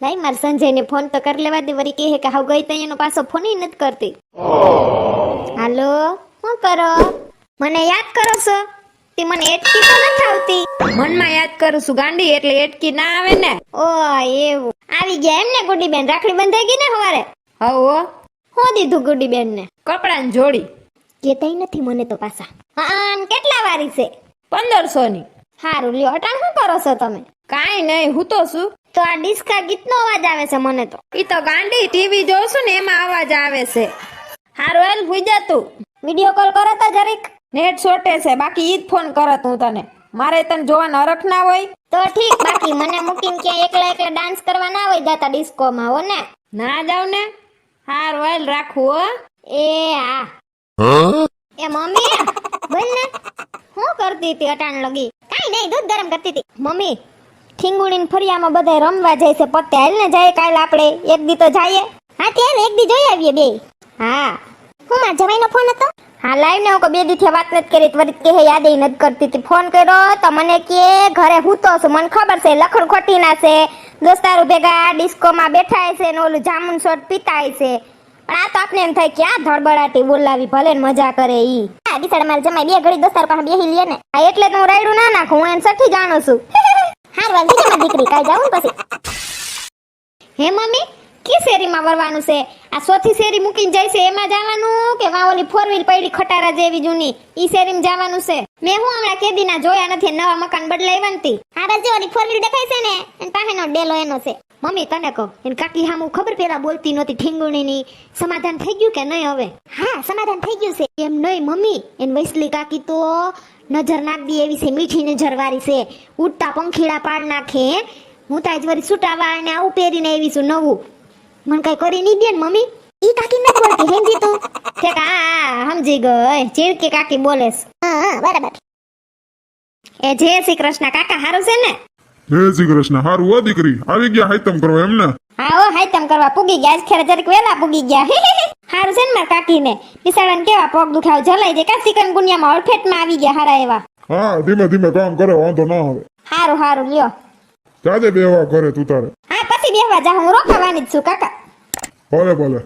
લાઈ માર સંજયને ફોન તો કરી લેવા દે વળી કહે કે હાવ ગઈ તઈ એનો પાછો ફોન નથી કરતી. હાલો શું કરો? મને યાદ કરો છો? તે મને એટકી તો નથી આવતી. મનમાં યાદ કરું છું ગાંડી એટલે એટકી ના આવે ને. ઓ એવું. આવી ગયા એમ ને ગુડી બેન રાખડી બંધાઈ ગઈ ને હવારે? હવો હું. દીધું ગુડી બેન ને કપડાં જોડી. કેતાઈ નથી મને તો પાછા. હા કેટલા વારી છે? પંદરસો ની હારું લ્યો અટાણ શું કરો છો તમે? કાઈ નહીં હું તો શું તો આ ડિસ્કા ગીતનો અવાજ આવે છે મને તો. ઈ તો ગાંડી ટીવી જોઉં છું ને એમાં અવાજ આવે છે. હારું હાલ ભૂઈ જા તું. વીડિયો કોલ કરો તો જરીક. નેટ સોટે છે બાકી ઈ જ ફોન કરત હું તને. મારે તને જોવાનો હરખ ના હોય. તો ઠીક બાકી મને મૂકીને ક્યાં એકલા એકલા ડાન્સ કરવા ના હોય જાતા ડિસ્કોમાં હો ને? ના જાવ ને? હારું હાલ રાખું હો. એ આ. એ મમ્મી બોલ ને. હું કરતી હતી અટાણ લગી. કાઈ નહીં દૂધ ગરમ કરતી હતી. મમ્મી ઠીંગુડીને ફરિયામાં બધા રમવા જાય છે. પત્તે હાલ ને જાય કાલ આપણે. એક દી તો જઈએ. હા, તે એક દી જોઈ આવીએ બે. હા. હું મારા જવાઈનો ફોન હતો? હા લાઈવ ને હું બે દી થી વાત નથી કરી. ત્વરિત કે યાદ નથી કરતી. હતી ફોન કર્યો તો મને કે, ઘરે હું તો છું. મને ખબર છે લખણ ખોટી ના છે. દોસ્તારો ભેગા ડિસ્કોમાં બેઠા છે ને ઓલું જામુન શોટ પીતા છે. પણ આ તો આપને એમ થાય કે આ ધડબડાટી બોલાવી, ભલે મજા કરે ઈ. આ બિસાડ મારે જમાઈ બે ઘડી દોસ્તાર પાસે બેહી લે ને. એટલે તો હું રાયડું ના નાખું. હું એને સઠી જાણું છું. હાર વાંધી દીકરી મારી દીકરી કાઈ જાઉં પછી. હે, મમ્મી, કી શેરીમાં વરવાનું છે? આ સોથી શેરી મૂકીને જાય છે, એમાં જવાનું કે વા ઓલી ફોર વ્હીલ પડી ખટારા જેવી જૂની? ઈ શેરીમાં જવાનું છે. મેં હું હમણાં કેદીના જોયા નથી, નવા મકાન બદલાઈ વનતી આ બાજુ ઓલી ફોર વ્હીલ દેખાય છે ને, એન પાહેનો ડેલો એનો છે. મમ્મી તને કહો એને કાકી હામુ ખબર પેલા બોલતી નહોતી ઠીંગુણીની. સમાધાન થઈ ગયું કે નહીં હવે? હા સમાધાન થઈ ગયું છે. એમ નહીં મમ્મી. એન વૈસલી કાકી તો નજર નાખી એવી છે મીઠી નજર વાળી છે. ઉડતા પંખીડા પાડ નાખે. હું તો આજ સુટાવા અને આવું પહેરીને આવી છું નવું. મને કઈ કરી નહીં દે ને મમ્મી. ઈ કાકી નથી બોલતી સમજી તો. ઠેક હા સમજી ગઈ. ચીડકી કાકી બોલે હા બરાબર. એ જય શ્રી કૃષ્ણ. કાકા હારું છે ને? જય શ્રી કૃષ્ણ. હારું હો દીકરી. આવી ગયા હાઈતમ કરવા એમને? હા ઓ હાઈતમ કરવા. પૂગી ગયા ખેર જરીક વેલા પૂગી ગયા. હારું છે ને મારા કાકીને. બિસાડાને કેવા પગ દુખાવ જલાઈ દે કા ચિકન ગુનિયામાં અડફેટમાં આવી ગયા હારા એવા. હા ધીમે ધીમે કામ કરે વાંધો ના આવે. હારું હારું લ્યો. જાજે બેવા કરે તું તારે. હા પછી બેહવા જા. હું રોકાવાની જ છું કાકા. ભલે ભલે.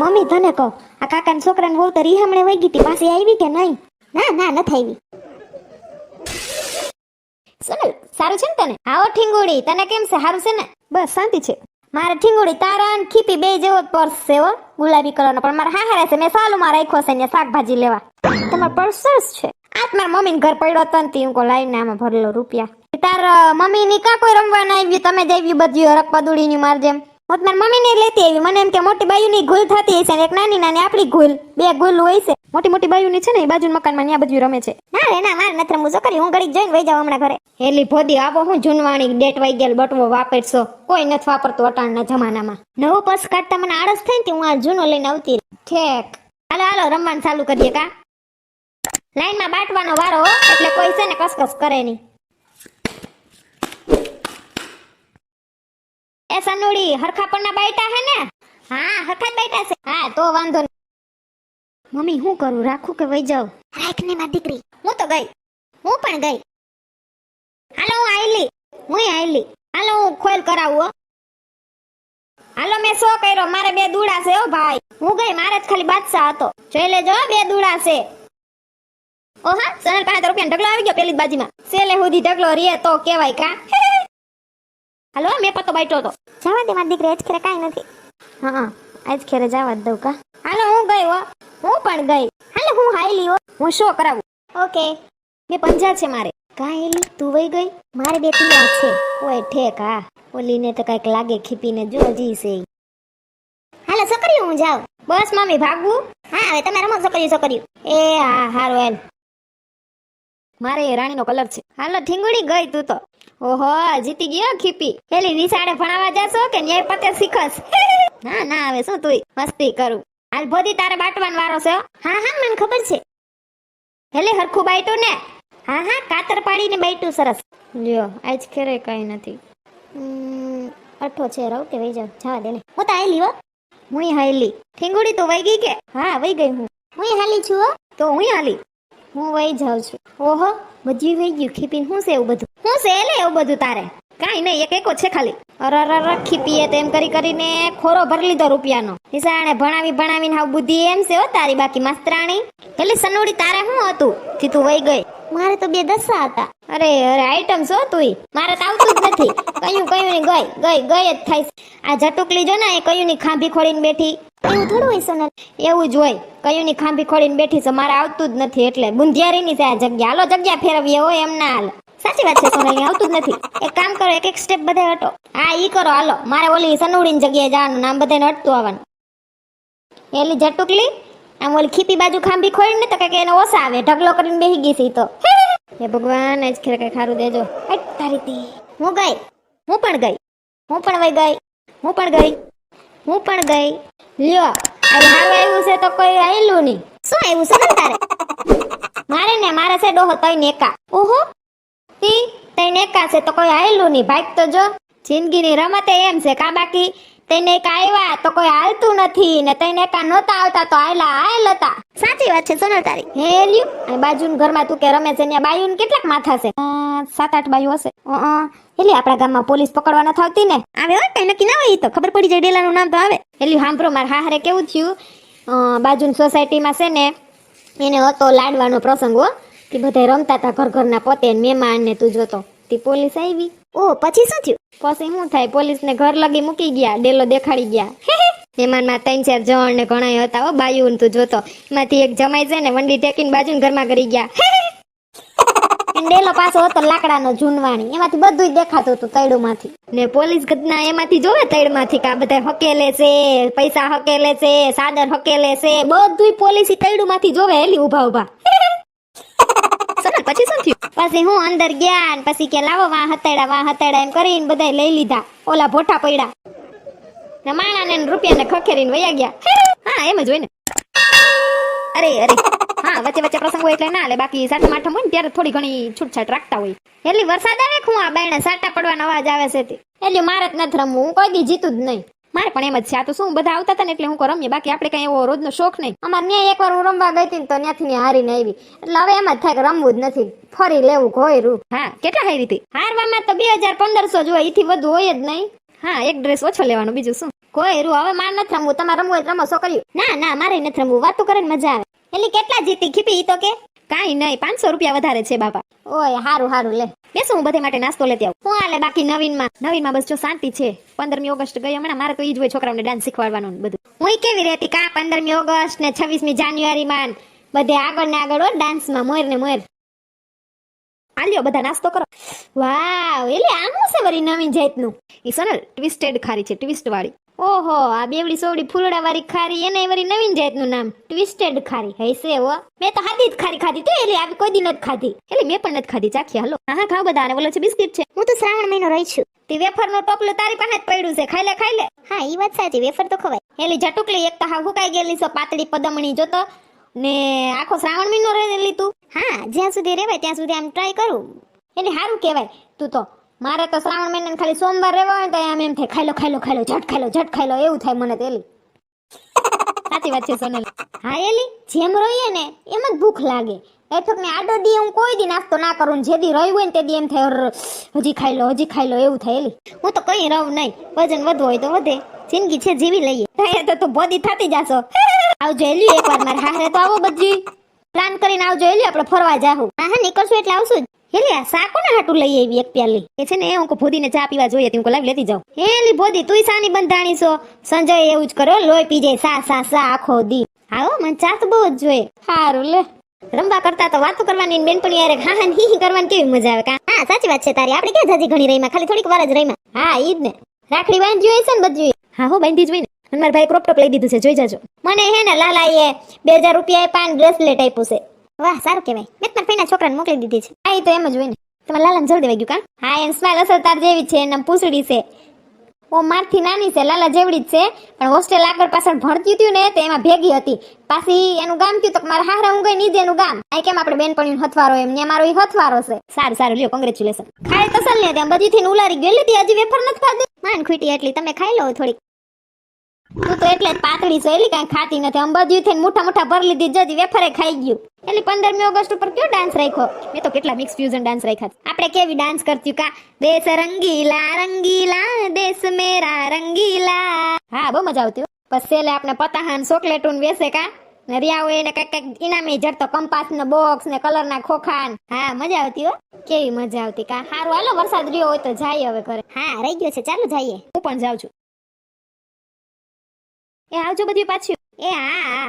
મમ્મી તને કહું આ કાકાના છોકરાને વહુ તો રીહામણે વહી ગઈ હતી. પાછી આવી કે નહીં? ના ના નથી આવી. સોનલ સારું છે ને તને? આવો ઠીંગુડી તને કેમ છે? સારું છે ને? બસ શાંતિ છે. મારે ઠીંગુડી તારા અને ખીપી બે જેવો પર્સ છે હો ગુલાબી કલરનો. પણ મારે હાહારે છે મેં સાલુમાં રાખ્યો છે ને શાકભાજી લેવા. તમારો પર્સ સરસ છે. આજ મારા મમ્મીને ઘર પડ્યો હતો ને તે હું કો લાઈને આમાં ભરેલો રૂપિયા. તાર મમ્મી ની કા કોઈ રમવા ના આવ્યું તમે જ આવ્યું બધું રકપદુડી ની માર જેમ. હું મારી મમ્મી ને લેતી આવી. મને એમ કે મોટી બાયુની ગુલ ભૂલ થતી હશે ને એક નાની નાની આપણી ભૂલ બે ભૂલ હોય છે. મોટી મોટી બાયુની છે ને એ બાજુ મકાનમાં ત્યાં બધું રમે છે. ના રે ના મારે નથી રમવું. છોકરી હું ઘડીક જઈને વહી જાવ હમણાં ઘરે. હેલી ભોદી આવો હું જૂનવાણી ડેટ વાઈ ગયેલ બટવો વાપરશો. કોઈ નથી વાપરતું અટાણના જમાનામાં. નવો પર્સ કાઢતા મને આળસ થાય ને હું આ જૂનો લઈને આવતી. ઠેક. હાલો હાલો રમવાનું ચાલુ કરીએ કા? લાઈનમાં બાટવાનો વારો એટલે કોઈ છે ને કસકસ કરે નહીં. સનુડી હરખા પરના બાઈટા હે ને? હા હરખા બાઈટા છે. હા, તો વાંધો નહીં. મમ્મી, હું કરું? રાખું કે વઈ જાઉં? રાખ ને મારી દીકરી. હું તો ગઈ. હું પણ ગઈ. હાલો, હું આયલી. હું આયલી. હાલો, હું ખોલ કરાવું હાલો, મેં શો કર્યો? મારે બે દૂડા છે, હો ભાઈ. હું ગઈ, મારે જ ખાલી બાદશાહ હતો. જોઈ લેજો બે દૂડા છે. ઓહા સનલ પાસે રૂપિયા ઢગલો આવી ગયો પેલી બાજીમાં. સેલે સુધી ઢગલો રે, તો કેવાય કા. હાલો મેં પતો બાઈટો તો જવા દે મારી દીકરી આજ ખેરે કાંઈ નથી. હા આજ ખેરે જવા જ દઉં કા. હાલો હું ગઈ હો. હું પણ ગઈ. હાલો હું હાઈલી હો. હું શો કરાવું? ઓકે. બે પંજા છે મારે. કાંઈ તું વઈ ગઈ? મારે બે પિયા છે. ઓય ઠેક હા. ઓલીને તો કંઈક લાગે ખીપીને જો જી છે. હાલો છોકરી હું જાઉં. બસ મમ્મી ભાગવું? હા હવે તમે રમો છોકરી છોકરી એ હા હારું હાલ મારે એ રાણીનો કલર છે. હાલો ઠીંગુડી ગઈ તું તો. ઓહો, જીતી ગયો ખીપી. પેલી નિશાળે ભણાવવા જાશો કે ન્યાય પતે શીખસ? ના ના, હવે શું તું મસ્તી કરું? હાલ ભોદી તારે બાટવાનો વારો છે હા. હા મને ખબર છે. હેલે હરખું બાઈટું ને. હા હા, કાતર પાડીને બાઈટું સરસ. લ્યો, આજ ખેરે કઈ નથી. અઠો છે, રહું કે વહી જાવ જવા દે ને. હું તો આયલી હો. હું હાયલી. ઠીંગુડી તો વઈ ગઈ કે? હા, વહી ગઈ હું. હું હાલી છું તો હું હાલી. હું વહી જાઉં છું. ઓહો બધી વહી ગયું. ખીપીને શું છે એવું બધું? શું છે લે એવું બધું તારે? કાંઈ નહીં એક એકો છે ખાલી. અરર અરે અરે ખીપીએ તો એમ કરી કરીને ખોરો ભરી લીધો રૂપિયાનો. નિશાણે ભણાવી ભણાવીને હાવ બુદ્ધિ એમ છે હો તારી બાકી માસ્તરાણી. એટલે સનોડી તારે શું હતું થી તું વહી ગઈ. મારે તો બે દસા હતા. અરે અરે આઈટમ શું તું મારે તો આવતું જ નથી. કયું કયું ની ગઈ ગઈ ગઈ જ થાય આ જટુકલી જો ને એ કયું ની ખાંભી ખોડીને બેઠી. એવું થોડું હોય સોનલ? એવું જ હોય. કયું ની ખાંભી ખોડીને બેઠી છે, મારે આવતું જ નથી એટલે બુંધિયારી ની છે જગ્યા. હાલો, જગ્યા ફેરવીએ, હોય એમ ના હાલ. સાચી વાત છે સોનલ આવતું જ નથી. એક કામ કરો, એક એક સ્ટેપ બધા હટો. હા, ઈ કરો, હાલો. મારે ઓલી સનુડીની જગ્યાએ જવાનું, નામ બધાને હટતું આવવાનું. એલી જટુકલી આમ ઓલી ખીપી બાજુ ખાંભી ખોડીને તો કે એને ઓસા આવે. ઢગલો કરીને બેહી ગઈ છે તો. હે ભગવાન જ ખેર કઈ ખારું દેજો. તારી હું ગઈ? હું પણ ગઈ. હું પણ વઈ ગઈ. હું પણ ગઈ. હું પણ ગઈ. લ્યો મારું હારું આવ્યું છે તો કોઈ આવેલું નહીં. શું આવ્યું છે ને તારે? મારે ને મારે છે ડોહો તોય નેકા. ઓહો તી તઈ નેકા છે તો કોઈ આવેલું નહીં. ભાઈ તો જો જિંદગીની રમતે એમ છે કા બાકી? તઈને એક આવ્યા તો કોઈ હાલતું નથી ને તઈને એકા નહોતા આવતા તો આયલા આયલ હતા સાચી વાત છે સોનલ તારી. હે લ્યો અને બાજુના ઘરમાં તું કે રમે છે ત્યાં બાયુન કેટલાક માથા છે? સાત આઠ બાયુ હશે. એટલે આપણા ગામમાં પોલીસ પકડવા ન આવતી ને? આવે હો કઈ નક્કી ના હોય તો. ખબર પડી જાય ડેલાનું નામ તો આવે. એટલે હાંભળો મારા હારે કેવું થયું? બાજુની સોસાયટીમાં છે ને એને હતો લાડવાનો પ્રસંગ હો. તે બધા રમતા હતા ઘર ઘરના પોતે મહેમાન ને તું જોતો તે પોલીસ આવી ઓ પછી શું થયું? પછી શું થાય પોલીસ ને ઘર લગી મૂકી ગયા ડેલો દેખાડી ગયા. મહેમાનમાં ત્રણ ચાર જણ ને ઘણા હતા હો બાયુ ને તું જોતો એમાંથી એક જમાઈ છે ને વંડી ટેકીને બાજુ ઘરમાં કરી ગયા. અને ડેલો પાછો હતો લાકડાનો ઝૂંડવાણી એમાંથી બધું દેખાતું હતું તૈડુમાંથી. ને પોલીસ ઘટના એમાંથી જોવે તૈડમાંથી કે આ બધા હકેલે છે, પૈસા હકેલે છે સાદર હકેલે છે. બધું પોલીસ તૈડુમાંથી જોવે એલી ઊભા ઊભા પછી શું થયું? પછી હું અંદર ગયા ને પછી કે લાવો વા હતેડા વા હતેડા એમ કરીને બધા લઈ લીધા. ઓલા ભોઠા પડ્યા. ને માણા ને રૂપિયાને ખખેરીને વયા ગયા. હા, એમ જ હોય ને. અરે અરે. હા વચ્ચે વચ્ચે પ્રસંગ હોય એટલે ના લે બાકી સાઠમ આઠમ હોય ને ત્યારે થોડી ઘણી છૂટછાટ રાખતા હોય. એટલે વરસાદ આવે હું આ બાયણે? સાટા પડવાનો અવાજ આવે છે તે. એટલે મારે જ નથી રમવું. હું કોઈ દી જીતું જ નહીં. મારે પણ એમ જ છે. આ તો શું બધા આવતા હતા ને એટલે હું રમીએ. બાકી આપણે કઈ એવો રોજનો શોખ નહીં. અમારે ત્યાં એકવાર હું રમવા ગઈ હતી ને તો ત્યાંથી ને હારીને આવી. એટલે હવે એમ જ થાય કે રમવું જ નથી. ફરી લેવું ઘોયરું. હા કેટલા હારી હતી? હારવામાં તો બે હજાર પંદરસો જોઈ એથી વધુ હોય જ નહીં. હા એક ડ્રેસ ઓછો લેવાનો બીજું શું? કોઈ રૂ હવે માર નથી રમવું, તમારે રમવું હોય રમો કર્યું? ના ના, મારે નથી રમવું, વાતો કરીને મજા આવે. એટલે કેટલા જીતી, ખીપી તો કે? કાંઈ નહીં, પાંચસો રૂપિયા વધારે છે, બાપા. ઓય, હારું હારું, લે. બેસો, હું બધે માટે નાસ્તો લેતી આવું. હું હાલે બાકી નવીનમાં નવીનમાં બસ જો શાંતિ છે. પંદરમી ઓગસ્ટ ગઈ હમણાં, મારે તો ઈ જ હોય છોકરાઓને ડાન્સ શીખવાડવાનું બધું. હું કેવી રહેતી? કા પંદરમી ઓગસ્ટ ને છવ્વીસમી જાન્યુઆરીમાં બધે આગળ ને આગળ હોય ડાન્સમાં મોર ને મોર. આલ્યો બધા નાસ્તો કરો. વાવ એટલે આ છે વરી નવીન જાતનું? એ સરળ ટ્વિસ્ટેડ ખારી છે ટ્વિસ્ટ વાળી. ઓહો આ બેવડી સોવડી ફૂલડા વાળી ખારી એને વરી નવીન જાતનું નામ ટ્વિસ્ટેડ ખારી. હૈસે હો. મેં તો હાદી જ ખારી ખાધી તો એટલે આવી કોઈ દી નથી ખાધી. એટલે મેં પણ નથી ખાધી. ચાખી હાલો. હા હા ખાવ બધા અને બોલો છે બિસ્કિટ છે. હું તો શ્રાવણ મહિનો રહી છું. તે વેફર નો ટોપલું તારી પાસે જ પડ્યું છે. ખાઈ લે ખાઈ લે. હા ઈ વાત સાચી વેફર તો ખવાય. એલી જટુકલી એક તો હા હુકાઈ ગયેલી છે પાતળી પદમણી જોતો. ને આખો શ્રાવણ મહિનો રહેલી તું હા, જ્યાં સુધી રહેવાય ત્યાં સુધી આમ ટ્રાય કરું. એટલે સારું કહેવાય. તું તો, મારે તો શ્રાવણ મહિનાને ખાલી સોમવાર રહેવા હોય તો આમ એમ થાય ખાઈ લો ખાઈ લો ખાઈ લો ઝટ ખાઈ લો ઝટ ખાઈ લો એવું થાય મને તેલી સાચી વાત છે, સોનલ. હા, એલી, જેમ રહીએ ને એમ જ ભૂખ લાગે. એઠક ને આડો દી હું કોઈ દી નાસ્તો ના કરું જે દી રહ્યું હોય ને તે દી એમ થાય હજી ખાઈ લો હજી ખાઈ લો એવું થાય, એલી. હું તો કઈ રહું નહીં. વજન વધુ હોય તો વધે. જિંદગી છે, જીવી લઈએ. તો તું બોધી થતી જાશો. આવજો એલી એકવાર મારા હારે તો આવો બધી. પ્લાન કરીને આવજો એલી આપણે ફરવા જાહું. હા હા નીકળશું એટલે આવશું જ. હેલી આ સા કોને હાટું લઈ આવી એક પ્યાલી. એ છે ને એ હું ભોદીને ચા પીવા જોઈએ હું લાવી લેતી જાઉં. હેલી ભોદી તું સાની બંધાણી છો. સંજય એવું જ કર્યો લોહી પી જાય સા સા સા આખો દી. આવો મને ચા તો બહુ જ જોઈએ. સારું લે. રમવા કરતા તો વાતો કરવાની બેનપણી યાર હા હા હી હી કરવાની કેવી મજા આવે? હા સાચી વાત છે તારી. આપણે ક્યાં જાજી ઘણી રહીમાં ખાલી થોડીક વાર જ રહીમાં હા ઈ જ ને. રાખડી બાંધી હોય છે ને બધું. હા હો બાંધી જ હોય ને. અને મારા ભાઈ ક્રોપટોપ લઈ દીધું છે, જોઈ જાજો. મને હે ને લાલાએ બે હજાર રૂપિયા આપ્યા બ્રેસલેટ આપ્યું છે. વાહ, સારું કહેવાય. મેં તમારા ભાઈના છોકરાને મોકલી દીધી છે. આ તો એમ જ હોય ને. તમારે લાલાને જલ્દી વાગ્યું કા? હા, એમ સ્માઈલ અસર તાર જેવી છે એના પૂછડી છે. ઓ, મારથી નાની છે, લાલા જેવડી જ છે. પણ હોસ્ટેલ આગળ પાછળ ભણતી હતી ને, તો એમાં ભેગી હતી. પાછી એનું ગામ કયું તો મારા હારા હું ગઈ નીચે એનું ગામ. આ કેમ આપણે બેનપણીનો હથવારો એમ ને મારો ઈ હથવારો છે? સારું સારું, લ્યો કોંગ્રેચ્યુલેશન ખાઈ તો ને ત્યાં બધી થી ઉલારી ગયેલી હતી, હજી વેફર નથી ખાધી માન ખૂટી એટલી તમે ખાઈ લો થોડીક. તું તો એટલે જ પાતળી છે, એલી કાંઈ ખાતી નથી. અંબાજી થઈને મોટા મોટા ભર લીધી, જજી વેફરે ખાઈ ગયું. એટલે પંદરમી ઓગસ્ટ ઉપર કયો ડાન્સ રાખ્યો? મેં તો કેટલા મિક્સ ફ્યુઝન ડાન્સ રાખ્યા. આપણે કેવી ડાન્સ કરતી કા? દેશ રંગીલા રંગીલા, દેશ મેરા, રંગીલા. હા, બહુ મજા આવતી. પછી એટલે આપણે પતાહાન ચોકલેટું વેસે કા? ને હોય એને કંઈક કંઈક ઇનામી જડતો કંપાસ ને બોક્સ ને કલર ના ખોખાન. હા, મજા આવતી હો. કેવી મજા આવતી કા? હારું, હાલો, વરસાદ રહ્યો હોય તો જાય હવે ઘરે. હા, રહી ગયો છે, ચાલો જઈએ. હું પણ જાઉં છું. એ આવજો બધી પાછું એ હા હા